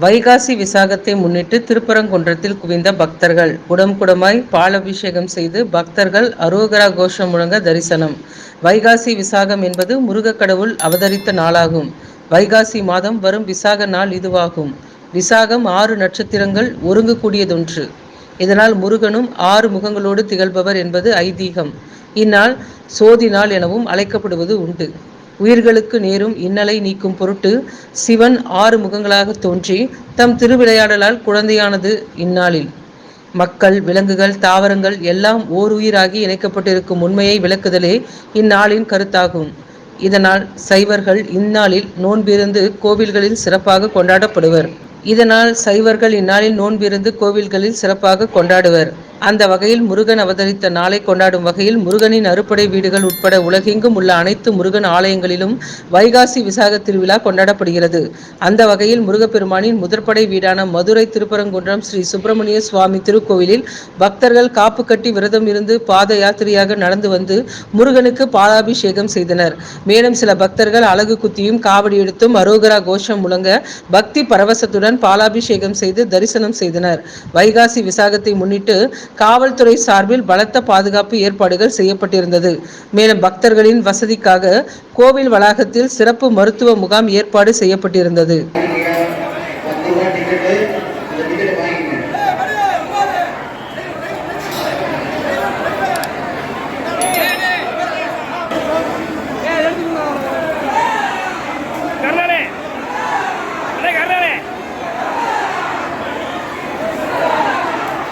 வைகாசி விசாகத்தை முன்னிட்டு திருப்பரங்குன்றத்தில் குவிந்த பக்தர்கள். குடம் குடமாய் பாலபிஷேகம் செய்து பக்தர்கள் அரோகரா கோஷம் முழங்க தரிசனம். வைகாசி விசாகம் என்பது முருகக் கடவுள் அவதரித்த நாளாகும். வைகாசி மாதம் வரும் விசாக நாள் இதுவாகும். விசாகம் ஆறு நட்சத்திரங்கள் ஒருங்கக்கூடியதொன்று. இதனால் முருகனும் ஆறு முகங்களோடு திகழ்பவர் என்பது ஐதீகம். இந்நாள் சோதி நாள் எனவும் அழைக்கப்படுவது உண்டு. உயிர்களுக்கு நேரும் இன்னலை நீக்கும் பொருட்டு சிவன் ஆறு முகங்களாக தோன்றி தம் திருவிளையாடலால் குழந்தையானது இந்நாளில். மக்கள் விலங்குகள் தாவரங்கள் எல்லாம் ஓர் உயிராகி இணைக்கப்பட்டிருக்கும் உண்மையை விளக்குதலே இந்நாளின் கருத்தாகும். இதனால் சைவர்கள் இந்நாளில் நோன்பிருந்து கோவில்களில் சிறப்பாக கொண்டாடப்படுவர். இதனால் சைவர்கள் இந்நாளில் நோன்பிருந்து கோவில்களில் சிறப்பாக கொண்டாடுவர். அந்த வகையில் முருகன் அவதரித்த நாளை கொண்டாடும் வகையில் முருகனின் அறுப்படை வீடுகள் உட்பட உலகெங்கும் உள்ள அனைத்து முருகன் ஆலயங்களிலும் வைகாசி விசாக திருவிழா கொண்டாடப்படுகிறது. அந்த வகையில் முருகப்பெருமானின் முதற்படை வீடான மதுரை திருப்பரங்குன்றம் ஸ்ரீ சுப்பிரமணிய சுவாமி திருக்கோவிலில் பக்தர்கள் காப்பு கட்டி விரதம் இருந்து பாத யாத்திரையாக நடந்து வந்து முருகனுக்கு பாலாபிஷேகம் செய்தனர். மேலும் சில பக்தர்கள் அழகு குத்தியும் காவடி எடுத்தும் அரோகரா கோஷம் முழங்க பக்தி பரவசத்துடன் பாலாபிஷேகம் செய்து தரிசனம் செய்தனர். வைகாசி விசாகத்தை முன்னிட்டு காவல்துறை சார்பில் பலத்த பாதுகாப்பு ஏற்பாடுகள் செய்யப்பட்டிருந்தது. மேலும் பக்தர்களின் வசதிக்காக கோவில் வளாகத்தில் சிறப்பு மருத்துவ முகாம் ஏற்பாடு செய்யப்பட்டிருந்தது பத்து ரூபா டிக்கெட்டு இந்த டிக்கெட்டை வாங்கிக்கணும் கர்ணனே அடே கர்ணனே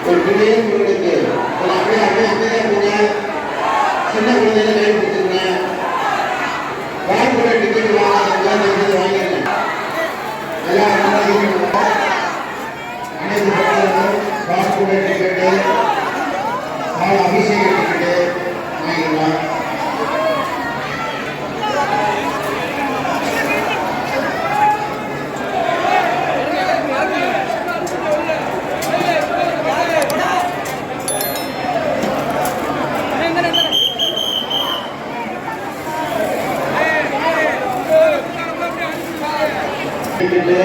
ஒரு பெரிய உங்களுக்கு ஒரு அப்படியே அப்படியே அப்படியே போங்க சின்ன குழந்தைங்க கை கொடுத்துருங்க வாய்ப்புள்ள டிக்கெட் வாங்க வாங்கிடுங்க அனைத்து பக்தர்களும் வாய்ப்புள்ள டிக்கெட்டு பால டிக்கெட்டு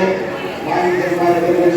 வாங்கி தருமாறு திருப்பதி